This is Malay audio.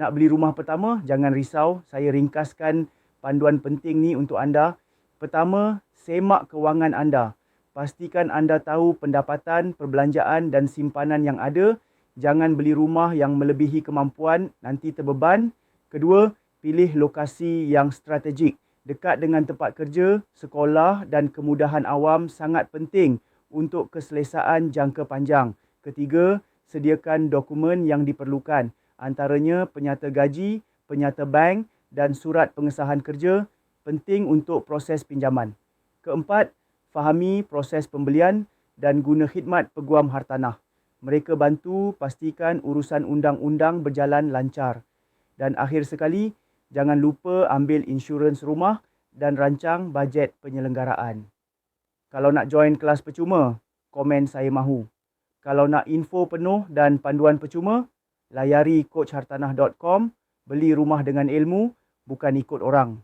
Nak beli rumah pertama, jangan risau. Saya ringkaskan panduan penting ni untuk anda. Pertama, semak kewangan anda. Pastikan anda tahu pendapatan, perbelanjaan dan simpanan yang ada. Jangan beli rumah yang melebihi kemampuan, nanti terbeban. Kedua, pilih lokasi yang strategik. Dekat dengan tempat kerja, sekolah dan kemudahan awam sangat penting untuk keselesaan jangka panjang. Ketiga, sediakan dokumen yang diperlukan antaranya penyata gaji, penyata bank dan surat pengesahan kerja penting untuk proses pinjaman. Keempat, fahami proses pembelian dan guna khidmat peguam hartanah. Mereka bantu pastikan urusan undang-undang berjalan lancar. Dan akhir sekali, jangan lupa ambil insurans rumah dan rancang bajet penyelenggaraan. Kalau nak join kelas percuma, komen saya mahu. Kalau nak info penuh dan panduan percuma, layari coachhartanah.com, beli rumah dengan ilmu, bukan ikut orang.